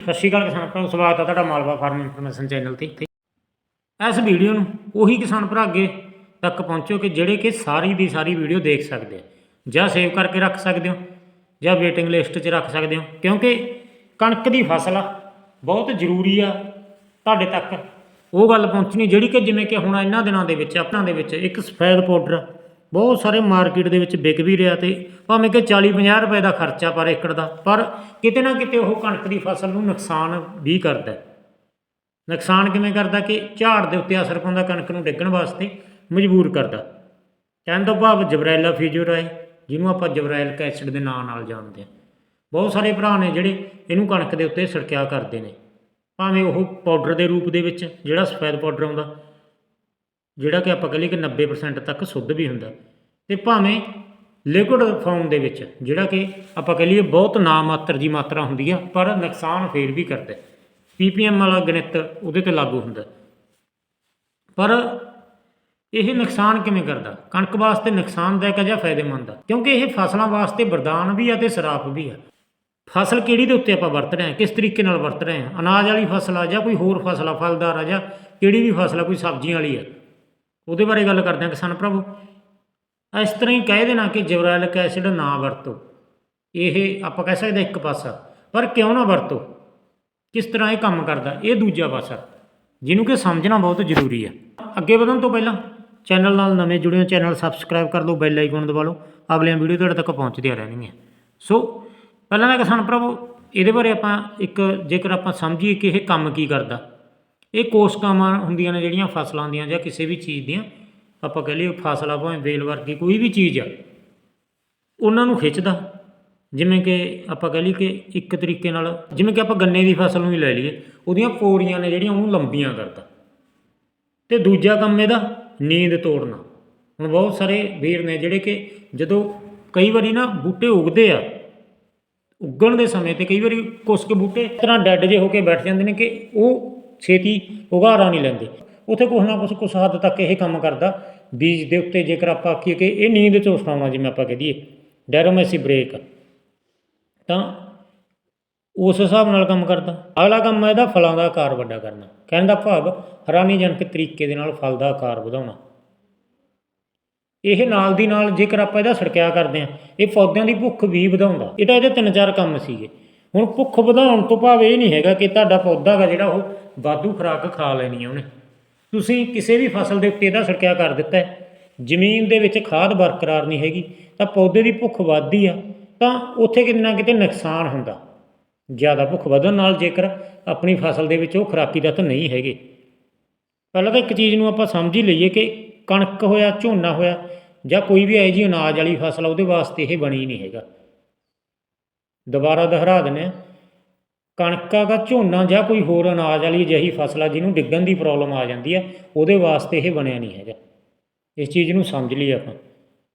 ਸਤਿ ਸ਼੍ਰੀ ਅਕਾਲ ਕਿਸਾਨ ਭਰਾਓ ਸਵਾਗਤ ਹੈ ਤੁਹਾਡਾ ਮਾਲਵਾ ਫਾਰਮ ਇਨਫੋਰਮੇਸ਼ਨ ਚੈਨਲ ਤੇ। ਇਸ ਵੀਡੀਓ ਨੂੰ ਉਹੀ ਕਿਸਾਨ ਭਰਾ ਅੱਗੇ ਤੱਕ ਪਹੁੰਚੋ ਕਿ ਜਿਹੜੇ ਕਿ ਸਾਰੀ ਦੀ ਸਾਰੀ ਵੀਡੀਓ ਦੇਖ ਸਕਦੇ ਆ, ਜਾਂ ਸੇਵ ਕਰਕੇ ਰੱਖ ਸਕਦੇ ਹੋ, ਜਾਂ ਵੇਟਿੰਗ ਲਿਸਟ 'ਚ ਰੱਖ ਸਕਦੇ ਹੋ, ਕਿਉਂਕਿ ਕਣਕ ਦੀ ਫਸਲ ਆ, ਬਹੁਤ ਜ਼ਰੂਰੀ ਆ ਤੁਹਾਡੇ ਤੱਕ। ਉਹ ਗੱਲ ਪਹੁੰਚਣੀ ਜਿਹੜੀ ਕਿ ਜਿਵੇਂ ਕਿ ਹੁਣ ਇਹਨਾਂ ਦਿਨਾਂ ਦੇ ਵਿੱਚ, ਆਪਣਾ ਦੇ ਵਿੱਚ ਇੱਕ ਸਫੈਦ ਪਾਊਡਰ ਬਹੁਤ ਸਾਰੇ ਮਾਰਕੀਟ ਦੇ ਵਿੱਚ ਵਿਕ ਵੀ ਰਿਹਾ ਤੇ ਭਾਵੇਂ ਕਿ 40 50 ਰੁਪਏ ਦਾ ਖਰਚਾ ਪਰ ਏਕੜ ਦਾ, ਪਰ ਕਿਤੇ ਨਾ ਕਿਤੇ ਉਹ ਕਣਕ ਦੀ ਫਸਲ ਨੂੰ ਨੁਕਸਾਨ ਵੀ ਕਰਦਾ ਹੈ। ਨੁਕਸਾਨ ਕਿਵੇਂ ਕਰਦਾ ਕਿ ਝਾੜ ਦੇ ਉੱਤੇ ਅਸਰ ਪਾਉਂਦਾ, ਕਣਕ ਨੂੰ ਡਿੱਗਣ ਵਾਸਤੇ ਮਜਬੂਰ ਕਰਦਾ। ਕਹਿਣ ਤੋਂ ਭਾਵ ਜਬਰੈਲਾ ਫੀਜੋਰਾਏ ਜਿਹਨੂੰ ਆਪਾਂ ਜਬਰੈਲਿਕ ਐਸਿਡ ਦੇ ਨਾਂ ਨਾਲ ਜਾਣਦੇ ਹਾਂ। ਬਹੁਤ ਸਾਰੇ ਭਰਾ ਨੇ ਜਿਹੜੇ ਇਹਨੂੰ ਕਣਕ ਦੇ ਉੱਤੇ ਛਿੜਕਿਆ ਕਰਦੇ ਨੇ। ਭਾਵੇਂ ਉਹ ਪਾਊਡਰ ਦੇ ਰੂਪ ਦੇ ਵਿੱਚ, ਜਿਹੜਾ ਸਫੈਦ ਪਾਊਡਰ ਆਉਂਦਾ ਜਿਹੜਾ ਕਿ ਆਪਾਂ ਕਹ ਲਈਏ ਕਿ 90% ਤੱਕ ਸ਼ੁੱਧ ਵੀ ਹੁੰਦਾ। ਤੇ ਭਾਵੇਂ ਲਿਕੁਇਡ ਫਾਰਮ ਦੇ ਵਿੱਚ ਜਿਹੜਾ ਕਿ ਆਪਾਂ ਕਹ ਲਈਏ ਬਹੁਤ ਨਾਮਾਤਰ ਜੀ ਮਾਤਰਾ ਹੁੰਦੀ ਆ, ਪਰ ਨੁਕਸਾਨ ਫੇਰ ਵੀ ਕਰਦਾ ਪੀਪੀਐਮ ਵਾਲਾ ਗਣਿਤ ਉਹਦੇ ਤੇ ਲਾਗੂ ਹੁੰਦਾ। ਪਰ ਇਹ ਨੁਕਸਾਨ ਕਿਵੇਂ ਕਰਦਾ? ਕਣਕ ਵਾਸਤੇ ਨੁਕਸਾਨਦਾਇਕ ਹੈ ਜਾਂ ਫਾਇਦੇਮੰਦ ਆ, ਕਿਉਂਕਿ ਇਹ ਫਸਲਾਂ ਵਾਸਤੇ ਵਰਦਾਨ ਵੀ ਆ ਤੇ ਸਰਾਪ ਵੀ ਆ। ਫਸਲ ਕਿਹੜੀ ਦੇ ਉੱਤੇ ਆਪਾਂ ਵਰਤ ਰਹੇ ਹਾਂ? ਕਿਸ ਤਰੀਕੇ ਨਾਲ ਵਰਤ ਰਹੇ ਹਾਂ? ਅਨਾਜ ਵਾਲੀ ਫਸਲ ਆ ਜਾਂ ਕੋਈ ਹੋਰ ਫਸਲ ਆ, ਫਲਦਾਰ ਆ ਜਾਂ ਕਿਹੜੀ ਵੀ ਫਸਲ ਆ, ਕੋਈ ਸਬਜ਼ੀਆਂ ਵਾਲੀ ਆ। ਉਹਦੇ ਬਾਰੇ ਗੱਲ ਕਰਦੇ ਹਾਂ ਕਿਸਾਨ ਪ੍ਰਭੂ ਇਸ ਤਰ੍ਹਾਂ ਹੀ ਕਹਿ ਦੇਣਾ ਕਿ ਜਬਰੈਲਿਕ ਐਸਿਡ ਨਾ ਵਰਤੋ। ਇਹ ਆਪਾਂ ਕਹਿ ਸਕਦੇ ਇੱਕ ਪਾਸਾ, ਪਰ ਕਿਉਂ ਨਾ ਵਰਤੋ? ਕਿਸ ਤਰ੍ਹਾਂ ਇਹ ਕੰਮ ਕਰਦਾ? ਇਹ ਦੂਜਾ ਪਾਸਾ, ਜਿਹਨੂੰ ਕਿ ਸਮਝਣਾ ਬਹੁਤ ਜ਼ਰੂਰੀ ਹੈ ਅੱਗੇ ਵਧਣ ਤੋਂ ਪਹਿਲਾਂ ਚੈਨਲ ਨਾਲ ਨਵੇਂ ਜੁੜਿਓ ਚੈਨਲ ਸਬਸਕ੍ਰਾਈਬ ਕਰ ਲਓ ਬੈਲ ਆਈਕਨ ਦਬਾ ਲਓ। ਅਗਲੀਆਂ ਵੀਡੀਓ ਤੁਹਾਡੇ ਤੱਕ ਪਹੁੰਚਦੀਆਂ ਰਹਿਣਗੀਆਂ। ਸੋ ਪਹਿਲਾਂ ਤਾਂ ਕਿਸਾਨ ਭਰਾਵੋ, ਇਹਦੇ ਬਾਰੇ ਆਪਾਂ ਇੱਕ ਜੇਕਰ ਆਪਾਂ ਸਮਝੀਏ ਕਿ ਇਹ ਕੰਮ ਕੀ ਕਰਦਾ। ਇਹ ਕੋਸ਼ਕਾਵਾਂ ਹੁੰਦੀਆਂ ਨੇ ਜਿਹੜੀਆਂ ਫਸਲਾਂ ਦੀਆਂ ਜਾਂ ਕਿਸੇ ਵੀ ਚੀਜ਼ ਦੀਆਂ, ਆਪਾਂ ਕਹ ਲਈਏ ਫਸਲ ਆ, ਭਾਵੇਂ ਵੇਲ ਵਰਗੀ ਕੋਈ ਵੀ ਚੀਜ਼ ਆ, ਉਹਨਾਂ ਨੂੰ ਖਿੱਚਦਾ। ਜਿਵੇਂ ਕਿ ਆਪਾਂ ਕਹ ਲਈਏ ਕਿ ਇੱਕ ਤਰੀਕੇ ਨਾਲ, ਜਿਵੇਂ ਕਿ ਆਪਾਂ ਗੰਨੇ ਦੀ ਫਸਲ ਨੂੰ ਹੀ ਲੈ ਲਈਏ, ਉਹਦੀਆਂ ਪੋਰੀਆਂ ਨੇ ਜਿਹੜੀਆਂ ਉਹਨੂੰ ਲੰਬੀਆਂ ਕਰਦਾ। ਤੇ ਦੂਜਾ ਕੰਮ ਇਹਦਾ, ਨੀਂਦ ਤੋੜਨਾ। ਹੁਣ ਬਹੁਤ ਸਾਰੇ ਵੀਰ ਨੇ ਜਿਹੜੇ ਕਿ ਜਦੋਂ ਕਈ ਵਾਰੀ ਨਾ ਬੂਟੇ ਉਗਦੇ ਆ, ਉੱਗਣ ਦੇ ਸਮੇਂ ਤੇ ਕਈ ਵਾਰੀ ਕੁਸ਼ਕ ਬੂਟੇ ਤਰ੍ਹਾਂ ਡੈੱਡ ਜੇ ਹੋ ਕੇ ਬੈਠ ਜਾਂਦੇ ਨੇ ਕਿ ਉਹ ਛੇਤੀ ਉਗਾਰਾ ਨਹੀਂ ਲੈਂਦੇ। ਉਥੇ ਕੁਛ ਨਾ ਕੁਛ ਕੁਛ ਹੱਦ ਤੱਕ ਇਹ ਕੰਮ ਕਰਦਾ। ਬੀਜ ਦੇ ਉੱਤੇ ਜੇਕਰ ਆਪਾਂ ਆਖੀਏ ਕਿ ਇਹ ਨੀਂਦ ਚੋਂ ਉਠਾਉਣਾ ਜਿਵੇਂ ਆਪਾਂ ਕਹਿ ਦਈਏ, ਡੈਰੋਮੈਸੀ ਬ੍ਰੇਕ। ਤਾਂ ਉਸ ਹਿਸਾਬ ਨਾਲ ਕੰਮ ਕਰਦਾ। ਅਗਲਾ ਕੰਮ ਹੈ ਇਹਦਾ ਫਲਾਂ ਦਾ ਆਕਾਰ ਵੱਡਾ ਕਰਨਾ। ਕਹਿਣ ਦਾ ਭਾਵ ਹੈਰਾਨੀਜਨਕ ਤਰੀਕੇ ਦੇ ਨਾਲ ਫਲ ਦਾ ਆਕਾਰ ਵਧਾਉਣਾ। ਇਹ ਨਾਲ ਦੀ ਨਾਲ ਜੇਕਰ ਆਪਾਂ ਇਹਦਾ ਛਿੜਕਿਆ ਕਰਦੇ ਹਾਂ, ਇਹ ਪੌਦਿਆਂ ਦੀ ਭੁੱਖ ਵੀ ਵਧਾਉਂਦਾ। ਇਹ ਤਾਂ ਇਹਦੇ ਤਿੰਨ ਚਾਰ ਕੰਮ ਸੀਗੇ। ਹੁਣ ਭੁੱਖ ਵਧਾਉਣ ਤੋਂ ਭਾਵ ਇਹ ਨਹੀਂ ਹੈਗਾ ਕਿ ਤੁਹਾਡਾ ਪੌਦਾ ਗਾ ਜਿਹੜਾ ਉਹ ਵਾਧੂ ਖੁਰਾਕ ਖਾ ਲੈਣੀ ਹੈ ਉਹਨੇ। ਤੁਸੀਂ ਕਿਸੇ ਵੀ ਫਸਲ ਦੇ ਉੱਤੇ ਇਹਦਾ ਛਿੜਕਿਆ ਕਰ ਦਿੱਤਾ ਹੈ। ਜ਼ਮੀਨ ਦੇ ਵਿੱਚ ਖਾਦ ਬਰਕਰਾਰ ਨਹੀਂ ਹੈਗੀ, ਤਾਂ ਪੌਦੇ ਦੀ ਭੁੱਖ ਵੱਧਦੀ ਆ, ਤਾਂ ਉੱਥੇ ਕਿਤੇ ਨਾ ਕਿਤੇ ਨੁਕਸਾਨ ਹੁੰਦਾ। ਜ਼ਿਆਦਾ ਭੁੱਖ ਵਧਣ ਨਾਲ ਜੇਕਰ ਆਪਣੀ ਫਸਲ ਦੇ ਵਿੱਚ ਉਹ ਖੁਰਾਕੀ ਤੱਤ ਨਹੀਂ ਹੈਗੇ। ਪਹਿਲਾਂ ਤਾਂ ਇੱਕ ਚੀਜ਼ ਨੂੰ ਆਪਾਂ ਸਮਝ ਹੀ ਲਈਏ ਕਿ ਕਣਕ ਹੋਇਆ, ਝੋਨਾ ਹੋਇਆ ਜਾਂ ਕੋਈ ਵੀ ਇਹੋ ਜਿਹੀ ਅਨਾਜ ਵਾਲੀ ਫਸਲ ਉਹਦੇ ਵਾਸਤੇ ਇਹ ਬਣੀ ਨਹੀਂ ਹੈਗਾ। ਦੁਬਾਰਾ ਦੁਹਰਾ ਦਿੰਦੇ ਹਾਂ। ਕਣਕਾਂ ਦਾ ਝੋਨਾ ਜਾਂ ਕੋਈ ਹੋਰ ਅਨਾਜ ਵਾਲੀ ਅਜਿਹੀ ਫਸਲ ਆ ਜਿਹਨੂੰ ਡਿੱਗਣ ਦੀ ਪ੍ਰੋਬਲਮ ਆ ਜਾਂਦੀ ਆ, ਉਹਦੇ ਵਾਸਤੇ ਇਹ ਬਣਿਆ ਨਹੀਂ ਹੈਗਾ। ਇਸ ਚੀਜ਼ ਨੂੰ ਸਮਝ ਲਈਏ ਆਪਾਂ।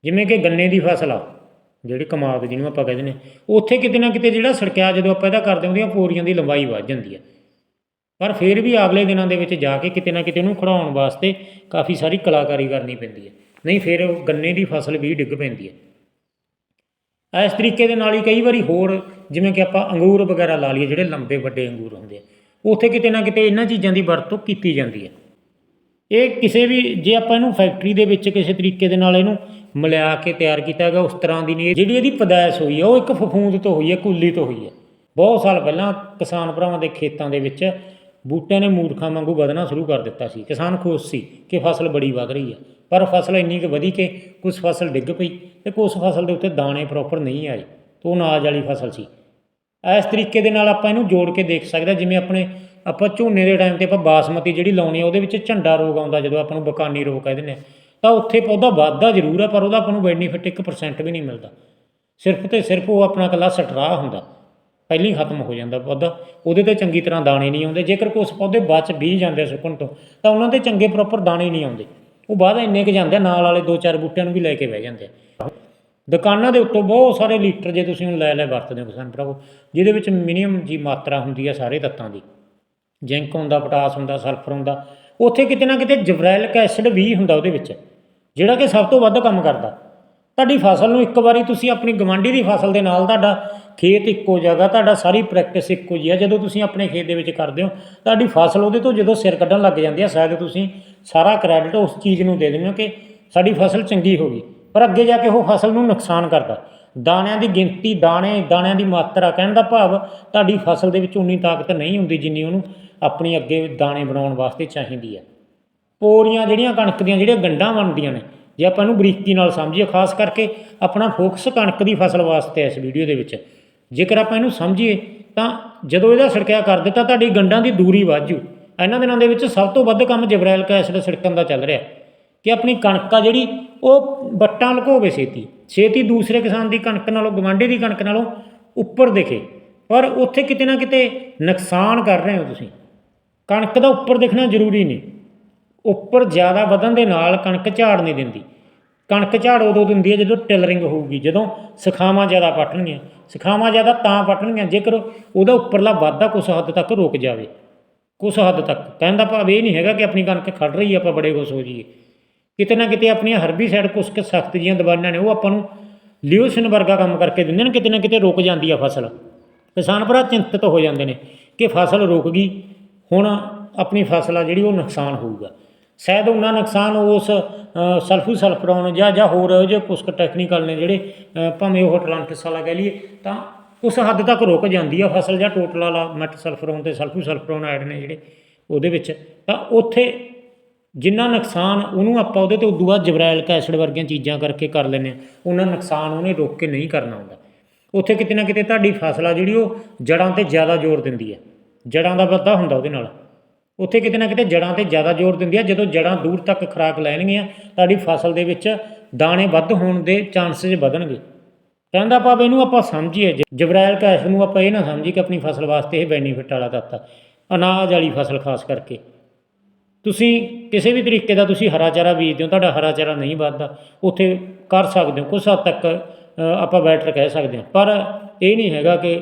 ਜਿਵੇਂ ਕਿ ਗੰਨੇ ਦੀ ਫਸਲ ਆ, ਜਿਹੜੀ ਕਮਾਦ ਜਿਹਨੂੰ ਆਪਾਂ ਕਹਿੰਦੇ ਨੇ, ਉੱਥੇ ਕਿਤੇ ਨਾ ਕਿਤੇ ਜਿਹੜਾ ਸੜਕਿਆ ਜਦੋਂ ਆਪਾਂ ਇਹਦਾ ਕਰਦੇ ਹੁੰਦੇ ਉਹਦੀਆਂ ਪੋਰੀਆਂ ਦੀ ਲੰਬਾਈ ਵੱਧ ਜਾਂਦੀ ਆ। ਪਰ ਫਿਰ ਵੀ ਅਗਲੇ ਦਿਨਾਂ ਦੇ ਵਿੱਚ ਜਾ ਕੇ ਕਿਤੇ ਨਾ ਕਿਤੇ ਉਹਨੂੰ ਖੜਾਉਣ ਵਾਸਤੇ ਕਾਫੀ ਸਾਰੀ ਕਲਾਕਾਰੀ ਕਰਨੀ ਪੈਂਦੀ ਹੈ ਨਹੀਂ, ਫਿਰ ਗੰਨੇ ਦੀ ਫਸਲ ਵੀ ਡਿੱਗ ਪੈਂਦੀ ਹੈ ਇਸ ਤਰੀਕੇ ਦੇ ਨਾਲ ਹੀ ਕਈ ਵਾਰੀ ਹੋਰ ਜਿਵੇਂ ਕਿ ਆਪਾਂ ਅੰਗੂਰ ਵਗੈਰਾ ਲਾ ਲਈਏ, ਜਿਹੜੇ ਲੰਬੇ ਵੱਡੇ ਅੰਗੂਰ ਹੁੰਦੇ ਆ, ਉੱਥੇ ਕਿਤੇ ਨਾ ਕਿਤੇ ਇਹਨਾਂ ਚੀਜ਼ਾਂ ਦੀ ਵਰਤੋਂ ਕੀਤੀ ਜਾਂਦੀ ਹੈ। ਇਹ ਕਿਸੇ ਵੀ, ਜੇ ਆਪਾਂ ਇਹਨੂੰ ਫੈਕਟਰੀ ਦੇ ਵਿੱਚ ਕਿਸੇ ਤਰੀਕੇ ਦੇ ਨਾਲ ਇਹਨੂੰ ਮਿਲਾ ਕੇ ਤਿਆਰ ਕੀਤਾ ਗਿਆ ਉਸ ਤਰ੍ਹਾਂ ਦੀ ਨਹੀਂ। ਜਿਹੜੀ ਇਹਦੀ ਪਦਾਇਸ਼ ਹੋਈ ਹੈ ਉਹ ਇੱਕ ਫਫੂੰਦ ਤੋਂ ਹੋਈ ਹੈ ਕੁੱਲੀ ਤੋਂ ਹੋਈ ਹੈ ਬਹੁਤ ਸਾਲ ਪਹਿਲਾਂ ਕਿਸਾਨ ਭਰਾਵਾਂ ਦੇ ਖੇਤਾਂ ਦੇ ਵਿੱਚ ਬੂਟਿਆਂ ਨੇ ਮੂਰਖਾਂ ਵਾਂਗੂ ਵਧਣਾ ਸ਼ੁਰੂ ਕਰ ਦਿੱਤਾ ਸੀ। ਕਿਸਾਨ ਖੁਸ਼ ਸੀ ਕਿ ਫਸਲ ਬੜੀ ਵਧ ਰਹੀ ਹੈ ਪਰ ਫਸਲ ਇੰਨੀ ਕੁ ਵਧੀ ਕਿ ਕੁਝ ਫਸਲ ਡਿੱਗ ਪਈ ਤੇ ਕੁਝ ਫਸਲ ਦੇ ਉੱਤੇ ਦਾਣੇ ਪ੍ਰੋਪਰ ਨਹੀਂ ਆਏ। ਤੇ ਉਹ ਅਨਾਜ ਵਾਲੀ ਫਸਲ ਸੀ। ਇਸ ਤਰੀਕੇ ਦੇ ਨਾਲ ਆਪਾਂ ਇਹਨੂੰ ਜੋੜ ਕੇ ਦੇਖ ਸਕਦੇ ਹਾਂ। ਜਿਵੇਂ ਆਪਣੇ, ਆਪਾਂ ਝੋਨੇ ਦੇ ਟਾਈਮ ਤੇ ਆਪਾਂ ਬਾਸਮਤੀ ਜਿਹੜੀ ਲਾਉਣੀ ਆ, ਉਹਦੇ ਵਿੱਚ ਝੰਡਾ ਰੋਗ ਆਉਂਦਾ ਜਦੋਂ ਆਪਾਂ ਨੂੰ ਬਕਾਨੀ ਰੋਗ ਕਹਿੰਦੇ ਨੇ ਤਾਂ ਉੱਥੇ ਪੌਦਾ ਵੱਧਦਾ ਜ਼ਰੂਰ ਆ, ਪਰ ਉਹਦਾ ਆਪਾਂ ਨੂੰ ਬੈਨੀਫਿਟ 1% ਵੀ ਨਹੀਂ ਮਿਲਦਾ। ਸਿਰਫ ਤੇ ਸਿਰਫ ਉਹ ਆਪਣਾ ਇਕੱਲਾ ਸਟਰਾ ਹੁੰਦਾ। ਪਹਿਲਾਂ ਹੀ ਖਤਮ ਹੋ ਜਾਂਦਾ ਪੌਦਾ। ਉਹਦੇ ਤੇ ਚੰਗੀ ਤਰ੍ਹਾਂ ਦਾਣੇ ਨਹੀਂ ਆਉਂਦੇ। ਜੇਕਰ ਕੁਝ ਪੌਦੇ ਬਚ ਵੀ ਜਾਂਦੇ ਸੁੱਕਣ ਤੋਂ, ਤਾਂ ਉਹਨਾਂ ਤੇ ਚੰਗੇ ਪ੍ਰੋਪਰ ਦਾਣੇ ਨਹੀਂ ਆਉਂਦੇ। ਉਹ ਬਾਅਦ ਇੰਨੇ ਕੁ ਜਾਂਦੇ ਨਾਲ ਵਾਲੇ ਦੋ ਚਾਰ ਬੂਟਿਆਂ ਨੂੰ ਵੀ ਲੈ ਕੇ ਬਹਿ ਜਾਂਦੇ ਦੁਕਾਨਾਂ ਦੇ ਉੱਤੋਂ ਬਹੁਤ ਸਾਰੇ ਲੀਟਰ ਜੇ ਤੁਸੀਂ ਹੁਣ ਲੈ ਲੈ ਵਰਤਦੇ ਹੋ ਕਿਸਾਨ ਭਰਾਵੋ, ਜਿਹਦੇ ਵਿੱਚ ਮਿਨੀਮਮ ਜੀ ਮਾਤਰਾ ਹੁੰਦੀ ਹੈ ਸਾਰੇ ਤੱਤਾਂ ਦੀ। ਜ਼ਿੰਕ ਹੁੰਦਾ, ਪੋਟਾਸ ਹੁੰਦਾ, ਸਲਫਰ ਹੁੰਦਾ। ਉੱਥੇ ਕਿਤੇ ਨਾ ਕਿਤੇ ਜਵਰੈਲਿਕ ਐਸਿਡ ਵੀ ਹੁੰਦਾ ਉਹਦੇ ਵਿੱਚ, ਜਿਹੜਾ ਕਿ ਸਭ ਤੋਂ ਵੱਧ ਕੰਮ ਕਰਦਾ। ਤੁਹਾਡੀ ਫਸਲ ਨੂੰ ਇੱਕ ਵਾਰੀ ਤੁਸੀਂ ਆਪਣੀ ਗਵਾਂਢੀ ਦੀ ਫਸਲ ਦੇ ਨਾਲ ਤੁਹਾਡਾ ਖੇਤ ਇੱਕੋ ਜਗ੍ਹਾ, ਤੁਹਾਡਾ ਸਾਰੀ ਪ੍ਰੈਕਟਿਸ ਇੱਕੋ ਜਿਹੀ ਆ, ਜਦੋਂ ਤੁਸੀਂ ਆਪਣੇ ਖੇਤ ਦੇ ਵਿੱਚ ਕਰਦੇ ਹੋ, ਤੁਹਾਡੀ ਫਸਲ ਉਹਦੇ ਤੋਂ ਜਦੋਂ ਸਿਰ ਕੱਢਣ ਲੱਗ ਜਾਂਦੀ ਆ, ਸ਼ਾਇਦ ਤੁਸੀਂ ਸਾਰਾ ਕ੍ਰੈਡਿਟ ਉਸ ਚੀਜ਼ ਨੂੰ ਦੇ ਦਿੰਦੇ ਹੋ ਕਿ ਸਾਡੀ ਫਸਲ ਚੰਗੀ ਹੋ ਗਈ, ਪਰ ਅੱਗੇ ਜਾ ਕੇ ਉਹ ਫਸਲ ਨੂੰ ਨੁਕਸਾਨ ਕਰਦਾ। ਦਾਣਿਆਂ ਦੀ ਗਿਣਤੀ, ਦਾਣੇ, ਦਾਣਿਆਂ ਦੀ ਮਾਤਰਾ ਕਹਿਣ ਦਾ ਭਾਵ ਤੁਹਾਡੀ ਫਸਲ ਦੇ ਵਿੱਚ ਉਨੀ ਤਾਕਤ ਨਹੀਂ ਹੁੰਦੀ ਜਿੰਨੀ ਉਹਨੂੰ ਆਪਣੀ ਅੱਗੇ ਦਾਣੇ ਬਣਾਉਣ ਵਾਸਤੇ ਚਾਹੀਦੀ ਹੈ ਪੋਰੀਆਂ ਜਿਹੜੀਆਂ ਕਣਕ ਦੀਆਂ, ਜਿਹੜੀਆਂ ਗੰਢਾਂ ਬਣਦੀਆਂ ਨੇ ਜੇ ਆਪਾਂ ਇਹਨੂੰ ਬਰੀਕੀ ਨਾਲ ਸਮਝੀਏ, ਖਾਸ ਕਰਕੇ ਆਪਣਾ ਫੋਕਸ ਕਣਕ ਦੀ ਫਸਲ ਵਾਸਤੇ ਹੈ ਇਸ ਵੀਡੀਓ ਦੇ ਵਿੱਚ। ਜੇਕਰ ਆਪਾਂ ਇਹਨੂੰ ਸਮਝੀਏ, ਤਾਂ ਜਦੋਂ ਇਹਦਾ ਛਿੜਕਿਆ ਕਰ ਦਿੱਤਾ, ਤੁਹਾਡੀ ਗੰਢਾਂ ਦੀ ਦੂਰੀ ਵੱਧ ਜੂ। ਇਹਨਾਂ ਦਿਨਾਂ ਦੇ ਵਿੱਚ ਸਭ ਤੋਂ ਵੱਧ ਕੰਮ ਜਬਰੈਲ ਐਸਿਡ ਛਿੜਕਣ ਦਾ ਚੱਲ ਰਿਹਾ। ਕਿ ਆਪਣੀ ਕਣਕ ਆ ਜਿਹੜੀ, ਉਹ ਵੱਟਾਂ ਲੁਕੋਵੇ ਛੇਤੀ। ਛੇਤੀ ਦੂਸਰੇ ਕਿਸਾਨ ਦੀ ਕਣਕ ਨਾਲੋਂ ਗਵਾਂਢੀ ਦੀ ਕਣਕ ਨਾਲੋਂ ਉੱਪਰ ਦਿਖੇ। ਪਰ ਉੱਥੇ ਕਿਤੇ ਨਾ ਕਿਤੇ ਨੁਕਸਾਨ ਕਰ ਰਹੇ ਹੋ ਤੁਸੀਂ। ਕਣਕ ਦਾ ਉੱਪਰ ਦਿਖਣਾ ਜ਼ਰੂਰੀ ਨਹੀਂ। ਉੱਪਰ ਜ਼ਿਆਦਾ ਵਧਣ ਦੇ ਨਾਲ ਕਣਕ ਝਾੜ ਨਹੀਂ ਦਿੰਦੀ। ਕਣਕ ਝਾੜ ਉਦੋਂ ਦਿੰਦੀ ਹੈ ਜਦੋਂ ਟਿਲਰਿੰਗ ਹੋਊਗੀ, ਜਦੋਂ ਸਖਾਵਾਂ ਜ਼ਿਆਦਾ ਪੱਟਣਗੀਆਂ। ਸਖਾਵਾਂ ਜ਼ਿਆਦਾ ਤਾਂ ਪੱਟਣਗੀਆਂ, ਜੇਕਰ ਉਹਦਾ ਉੱਪਰਲਾ ਵਾਧਾ ਕੁਝ ਹੱਦ ਤੱਕ ਰੁਕ ਜਾਵੇ। ਕੁਝ ਹੱਦ ਤੱਕ। ਕਹਿਣ ਦਾ ਭਾਵ ਇਹ ਨਹੀਂ ਹੈਗਾ ਕਿ ਆਪਣੀ ਕਣਕ ਖੜ ਰਹੀ ਹੈ, ਆਪਾਂ ਬੜੇ ਖੁਸ਼ ਹੋ ਜਾਈਏ। ਕਿਤੇ ਨਾ ਕਿਤੇ ਆਪਣੀਆਂ ਹਰਬੀਸਾਈਡ ਕੁਛ ਕੁ ਸਖਤ ਜੀਆਂ ਦਵਾਈਆਂ ਨੇ, ਉਹ ਆਪਾਂ ਨੂੰ ਲਿਓਸਿਨ ਵਰਗਾ ਕੰਮ ਕਰਕੇ ਦਿੰਦੇ ਨੇ, ਕਿਤੇ ਨਾ ਕਿਤੇ ਰੁਕ ਜਾਂਦੀ ਆ ਫਸਲ। ਕਿਸਾਨ ਭਰਾ ਚਿੰਤਤ ਹੋ ਜਾਂਦੇ ਨੇ ਕਿ ਫਸਲ ਰੁਕ ਗਈ, ਹੁਣ ਆਪਣੀ ਫਸਲ ਆ ਜਿਹੜੀ ਉਹ ਨੁਕਸਾਨ ਹੋਊਗਾ। ਸ਼ਾਇਦ ਉਹਨਾਂ ਨੁਕਸਾਨ ਉਸ ਅ, ਸਲਫੂ ਸਲਫਰੋਨ ਜਾਂ ਜਾਂ ਹੋਰ ਜੇ ਕੁਛ ਟੈਕਨੀਕਲ ਨੇ ਜਿਹੜੇ ਭਾਵੇਂ ਉਹ ਅਟਲਾਂਟਿਸ ਵਾਲਾ ਕਹਿ ਲਈਏ ਤਾਂ ਉਸ ਹੱਦ ਤੱਕ ਰੁਕ ਜਾਂਦੀ ਆ ਫਸਲ ਜਾਂ ਟੋਟਲ ਵਾਲਾ ਮੈਟ ਸਲਫਰੋਨ ਤੇ ਸਲਫੂ ਸਲਫਰੋਨ ਐਡ ਨੇ ਜਿਹੜੇ ਉਹਦੇ ਵਿੱਚ। ਤਾਂ ਉੱਥੇ ਜਿੰਨਾ ਨੁਕਸਾਨ ਉਹਨੂੰ ਆਪਾਂ ਉਹਦੇ ਤੋਂ ਉਦੋਂ ਬਾਅਦ ਜਬਰੈਲਿਕ ਐਸਿਡ ਵਰਗੀਆਂ ਚੀਜ਼ਾਂ ਕਰਕੇ ਕਰ ਲੈਂਦੇ ਹਾਂ ਉਹਨਾਂ ਨੁਕਸਾਨ ਉਹਨੇ ਰੋਕ ਕੇ ਨਹੀਂ ਕਰਨਾ ਹੁੰਦਾ। ਉੱਥੇ ਕਿਤੇ ਨਾ ਕਿਤੇ ਤੁਹਾਡੀ ਫਸਲ ਆ ਜਿਹੜੀ ਉਹ ਜੜਾਂ ਤੇ ਜ਼ਿਆਦਾ ਜ਼ੋਰ ਦਿੰਦੀ ਹੈ ਜੜਾਂ ਦਾ ਵਾਧਾ ਹੁੰਦਾ ਉਹਦੇ ਨਾਲ। ਉੱਥੇ ਕਿਤੇ ਨਾ ਕਿਤੇ ਜੜਾਂ ਤੇ ਜ਼ਿਆਦਾ ਜ਼ੋਰ ਦਿੰਦੀ ਆ। ਜਦੋਂ ਜੜਾਂ ਦੂਰ ਤੱਕ ਖੁਰਾਕ ਲੈਣਗੀਆਂ, ਤੁਹਾਡੀ ਫਸਲ ਦੇ ਵਿੱਚ ਦਾਣੇ ਵੱਧ ਹੋਣ ਦੇ ਚਾਂਸਸ ਵਧਣਗੇ। ਕਹਿੰਦਾ ਭਾਵ ਇਹਨੂੰ ਆਪਾਂ ਸਮਝੀਏ। ਜ- ਜਬਰਾਇਲ ਕੈਸ਼ ਨੂੰ ਆਪਾਂ ਇਹ ਨਾ ਸਮਝੀ ਕਿ ਆਪਣੀ ਫਸਲ ਵਾਸਤੇ ਇਹ ਬੈਨੀਫਿਟ ਵਾਲਾ ਤੱਤ ਅਨਾਜ ਵਾਲੀ ਫਸਲ ਖਾਸ ਕਰਕੇ। ਤੁਸੀਂ ਕਿਸੇ ਵੀ ਤਰੀਕੇ ਦਾ ਤੁਸੀਂ ਹਰਾ ਚਾਰਾ ਬੀਜਦੇ ਹੋ, ਤੁਹਾਡਾ ਹਰਾ ਚਾਰਾ ਨਹੀਂ ਵੱਧਦਾ। ਉੱਥੇ ਕਰ ਸਕਦੇ ਹੋ, ਕੁਛ ਹੱਦ ਤੱਕ ਆਪਾਂ ਬੈਟਰ ਕਹਿ ਸਕਦੇ ਹਾਂ। ਪਰ ਇਹ ਨਹੀਂ ਹੈਗਾ ਕਿ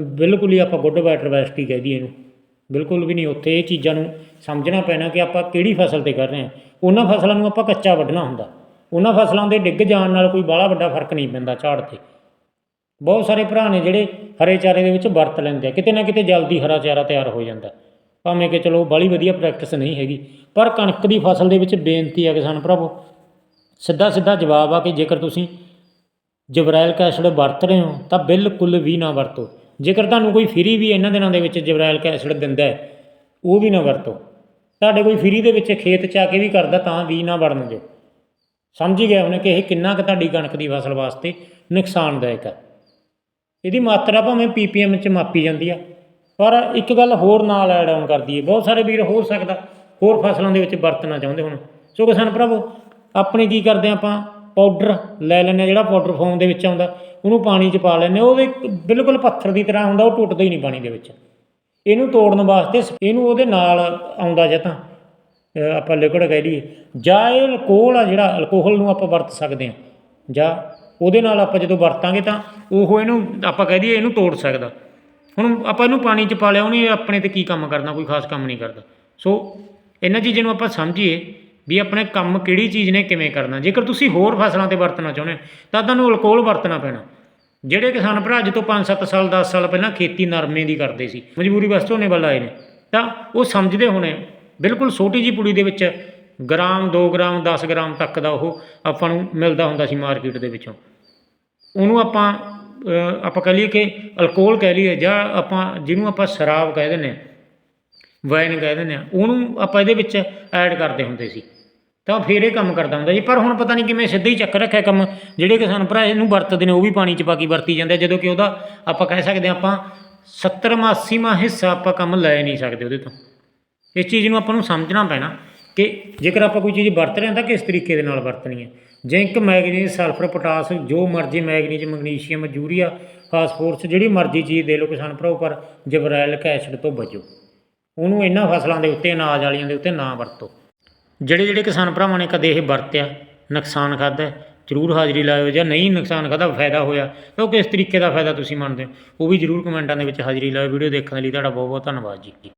ਬਿਲਕੁਲ ਹੀ ਆਪਾਂ ਗੁੱਡ ਬੈਟਰ ਬੈਸਟ ਹੀ ਕਹਿ ਦਈਏ ਇਹਨੂੰ। ਬਿਲਕੁਲ ਵੀ ਨਹੀਂ, ਉੱਥੇ ਇਹ ਚੀਜ਼ਾਂ ਨੂੰ ਸਮਝਣਾ ਪੈਣਾ ਕਿ ਆਪਾਂ ਕਿਹੜੀ ਫਸਲ ਤੇ ਕਰ ਰਹੇ ਹਾਂ। ਉਹਨਾਂ ਫਸਲਾਂ ਨੂੰ ਆਪਾਂ ਕੱਚਾ ਵੱਢਣਾ ਹੁੰਦਾ। ਉਹਨਾਂ ਫਸਲਾਂ ਦੇ ਡਿੱਗ ਜਾਣ ਨਾਲ ਕੋਈ ਬਾਹਲਾ ਵੱਡਾ ਫ਼ਰਕ ਨਹੀਂ ਪੈਂਦਾ ਝਾੜ ਤੇ। ਬਹੁਤ ਸਾਰੇ ਭਰਾ ਨੇ ਜਿਹੜੇ ਹਰੇ ਚਾਰੇ ਦੇ ਵਿੱਚ ਵਰਤ ਲੈਂਦੇ ਆ। ਕਿਤੇ ਨਾ ਕਿਤੇ ਜਲਦੀ ਹਰਾ ਚਾਰਾ ਤਿਆਰ ਹੋ ਜਾਂਦਾ। ਭਾਵੇਂ ਕਿ ਚਲੋ ਬਾਲੀ ਵਧੀਆ ਪ੍ਰੈਕਟਿਸ ਨਹੀਂ ਹੈਗੀ, ਪਰ ਕਣਕ ਦੀ ਫਸਲ ਦੇ ਵਿੱਚ ਬੇਨਤੀ ਹੈ ਕਿਸਾਨ ਭਰਾਵੋ ਸਿੱਧਾ ਸਿੱਧਾ ਜਵਾਬ ਆ ਕਿ ਜੇਕਰ ਤੁਸੀਂ ਜਬਰੈਲ ਐਸਿਡ ਵਰਤ ਰਹੇ ਹੋ, ਤਾਂ ਬਿਲਕੁਲ ਵੀ ਨਾ ਵਰਤੋ। ਜੇਕਰ ਤੁਹਾਨੂੰ ਕੋਈ ਫਰੀ ਵੀ ਇਹਨਾਂ ਦਿਨਾਂ ਦੇ ਵਿੱਚ ਜਵਰਾਇਲਕ ਐਸਿਡ ਦਿੰਦਾ ਉਹ ਵੀ ਨਾ ਵਰਤੋ। ਤੁਹਾਡੇ ਕੋਈ ਫ੍ਰੀ ਦੇ ਵਿੱਚ ਖੇਤ ਚ ਆ ਕੇ ਵੀ ਕਰਦਾ ਤਾਂ ਵੀ ਨਾ ਵੜਨ ਦਿਓ। ਸਮਝ ਗਿਆ ਉਹਨੇ ਕਿ ਇਹ ਕਿੰਨਾ ਕੁ ਤੁਹਾਡੀ ਕਣਕ ਦੀ ਫਸਲ ਵਾਸਤੇ ਨੁਕਸਾਨਦਾਇਕ ਹੈ ਇਹਦੀ ਮਾਤਰਾ ਭਾਵੇਂ ਪੀਪੀਐਮ ਚ ਮਾਪੀ ਜਾਂਦੀ ਆ, ਪਰ ਇੱਕ ਗੱਲ ਹੋਰ ਨਾਲ ਐਡ ਆਨ ਕਰਦੀ ਹੈ ਬਹੁਤ ਸਾਰੇ ਵੀਰ ਹੋ ਸਕਦਾ ਹੋਰ ਫਸਲਾਂ ਦੇ ਵਿੱਚ ਵਰਤਣਾ ਚਾਹੁੰਦੇ ਹੁਣ। ਸੋ ਕਿਸਾਨ ਪ੍ਰਭੂ ਆਪਣੇ ਕੀ ਕਰਦੇ ਹਾਂ ਆਪਾਂ? ਪਾਊਡਰ ਲੈ ਲੈਂਦੇ ਹਾਂ, ਜਿਹੜਾ ਪਾਊਡਰ ਫੋਮ ਦੇ ਵਿੱਚ ਆਉਂਦਾ, ਉਹਨੂੰ ਪਾਣੀ 'ਚ ਪਾ ਲੈਂਦੇ ਹਾਂ, ਉਹ ਬਿਲਕੁਲ ਪੱਥਰ ਦੀ ਤਰ੍ਹਾਂ ਹੁੰਦਾ, ਉਹ ਟੁੱਟਦਾ ਹੀ ਨਹੀਂ ਪਾਣੀ ਦੇ ਵਿੱਚ। ਇਹਨੂੰ ਤੋੜਨ ਵਾਸਤੇ ਸ- ਇਹਨੂੰ ਉਹਦੇ ਨਾਲ ਆਉਂਦਾ ਜਾਂ ਤਾਂ ਆਪਾਂ ਲਿਕੁਇਡ ਕਹਿ ਲਈਏ ਜਾਂ ਇਹ ਅਲਕੋਹਲ ਆ ਜਿਹੜਾ, ਅਲਕੋਹਲ ਨੂੰ ਆਪਾਂ ਵਰਤ ਸਕਦੇ ਹਾਂ, ਜਾਂ ਉਹਦੇ ਨਾਲ ਆਪਾਂ ਜਦੋਂ ਵਰਤਾਂਗੇ ਤਾਂ ਉਹ ਇਹਨੂੰ ਆਪਾਂ ਕਹਿ ਦਈਏ ਇਹਨੂੰ ਤੋੜ ਸਕਦਾ। ਹੁਣ ਆਪਾਂ ਇਹਨੂੰ ਪਾਣੀ 'ਚ ਪਾ ਲਿਆ, ਉਹਨੇ ਆਪਣੇ ਤੇ ਕੀ ਕੰਮ ਕਰਨਾ, ਕੋਈ ਖਾਸ ਕੰਮ ਨਹੀਂ ਕਰਦਾ। ਸੋ, ਇਹਨਾਂ ਚੀਜ਼ਾਂ ਨੂੰ ਆਪਾਂ ਸਮਝੀਏ ਵੀ ਆਪਣੇ ਕੰਮ ਕਿਹੜੀ ਚੀਜ਼ ਨੇ ਕਿਵੇਂ ਕਰਨਾ। ਜੇਕਰ ਤੁਸੀਂ ਹੋਰ ਫਸਲਾਂ ਤੇ ਵਰਤਣਾ ਚਾਹੁੰਦੇ ਹੋ, ਤਾਂ ਤੁਹਾਨੂੰ ਅਲਕੋਹਲ ਵਰਤਣਾ ਪੈਣਾ। ਜਿਹੜੇ ਕਿਸਾਨ ਭਰਾ, ਅੱਜ ਤੋਂ 5-7 ਸਾਲ 10 ਸਾਲ ਪਹਿਲਾਂ ਖੇਤੀ ਨਰਮੇ ਦੀ ਕਰਦੇ ਸੀ, ਮਜਬੂਰੀ ਵਸ ਝੋਨੇ ਵੱਲ ਆਏ ਨੇ, ਤਾਂ ਉਹ ਸਮਝਦੇ ਹੋਣੇ, ਬਿਲਕੁਲ ਛੋਟੀ ਜੀ ਪੁੜੀ ਦੇ ਵਿੱਚ ਗ੍ਰਾਮ 2 ਗ੍ਰਾਮ 10 ਗ੍ਰਾਮ ਤੱਕ ਦਾ ਉਹ ਆਪਾਂ ਨੂੰ ਮਿਲਦਾ ਹੁੰਦਾ ਸੀ ਮਾਰਕੀਟ ਦੇ ਵਿੱਚੋਂ। ਉਹਨੂੰ ਆਪਾਂ ਆਪਾਂ ਕਹਿ ਲਈਏ ਕਿ ਅਲਕੋਹਲ ਕਹਿ ਲਈਏ, ਜਾਂ ਆਪਾਂ ਜਿਹਨੂੰ ਆਪਾਂ ਸ਼ਰਾਬ ਕਹਿ ਦਿੰਦੇ ਹਾਂ, ਵਾਈਨ ਕਹਿ ਦਿੰਦੇ ਆ ਉਹਨੂੰ ਆਪਾਂ ਇਹਦੇ ਵਿੱਚ ਐਡ ਕਰਦੇ ਹੁੰਦੇ ਸੀ। ਤਾਂ ਫਿਰ ਇਹ ਕੰਮ ਕਰਦਾ ਹੁੰਦਾ ਜੀ। ਪਰ ਹੁਣ ਪਤਾ ਨਹੀਂ ਕਿਵੇਂ ਸਿੱਧਾ ਹੀ ਚੱਕ ਰੱਖਿਆ ਕੰਮ। ਜਿਹੜੇ ਕਿਸਾਨ ਭਰਾ ਇਹਨੂੰ ਵਰਤਦੇ ਨੇ, ਉਹ ਵੀ ਪਾਣੀ 'ਚ ਪਾ ਕੇ ਵਰਤੀ ਜਾਂਦੇ ਜਦੋਂ ਕਿ ਉਹਦਾ ਆਪਾਂ ਕਹਿ ਸਕਦੇ ਹਾਂ, ਆਪਾਂ 70 80ਵਾਂ ਹਿੱਸਾ ਆਪਾਂ ਕੰਮ ਲੈ ਨਹੀਂ ਸਕਦੇ ਉਹਦੇ ਤੋਂ। ਇਸ ਚੀਜ਼ ਨੂੰ ਆਪਾਂ ਨੂੰ ਸਮਝਣਾ ਪੈਣਾ ਕਿ ਜੇਕਰ ਆਪਾਂ ਕੋਈ ਚੀਜ਼ ਵਰਤ ਰਹੇ ਹਾਂ, ਤਾਂ ਕਿਸ ਤਰੀਕੇ ਦੇ ਨਾਲ ਵਰਤਣੀ ਹੈ? ਜ਼ਿੰਕ, ਮੈਗਨੀਜ਼, ਸਲਫਰ, ਪੋਟਾਸ, ਜੋ ਮਰਜ਼ੀ ਮੈਗਨੀਜ਼, ਮੈਗਨੀਸ਼ੀਅਮ, ਯੂਰੀਆ, ਫਾਸਫੋਰਸ, ਜਿਹੜੀ ਮਰਜ਼ੀ ਚੀਜ਼ ਦੇ ਲਓ ਕਿਸਾਨ ਭਰਾਓ ਪਰ ਜਬਰੈਲਿਕ ਐਸਿਡ ਤੋਂ ਬਚੋ। ਉਹਨੂੰ ਇਹਨਾਂ ਫਸਲਾਂ ਦੇ ਉੱਤੇ, ਅਨਾਜ ਵਾਲੀਆਂ ਦੇ ਉੱਤੇ ਨਾ ਵਰਤੋ। ਜਿਹੜੇ ਜਿਹੜੇ ਕਿਸਾਨ ਭਰਾਵਾਂ ਨੇ ਕਦੇ ਇਹ ਵਰਤਿਆ, ਨੁਕਸਾਨ ਖਾਦਾ ਜ਼ਰੂਰ ਹਾਜ਼ਰੀ ਲਾਇਓ ਜਾਂ ਨਹੀਂ ਨੁਕਸਾਨ ਖਾਦਾ ਫਾਇਦਾ ਹੋਇਆ, ਤਾਂ ਉਹ ਕਿਸ ਤਰੀਕੇ ਦਾ ਫਾਇਦਾ ਤੁਸੀਂ ਮੰਨਦੇ ਹੋ? ਉਹ ਵੀ ਜ਼ਰੂਰ ਕਮੈਂਟਾਂ ਦੇ ਵਿੱਚ ਹਾਜ਼ਰੀ ਲਾਇਓ, ਵੀਡੀਓ ਦੇਖਣ ਦੇ ਲਈ ਤੁਹਾਡਾ ਬਹੁਤ ਬਹੁਤ ਧੰਨਵਾਦ ਜੀ।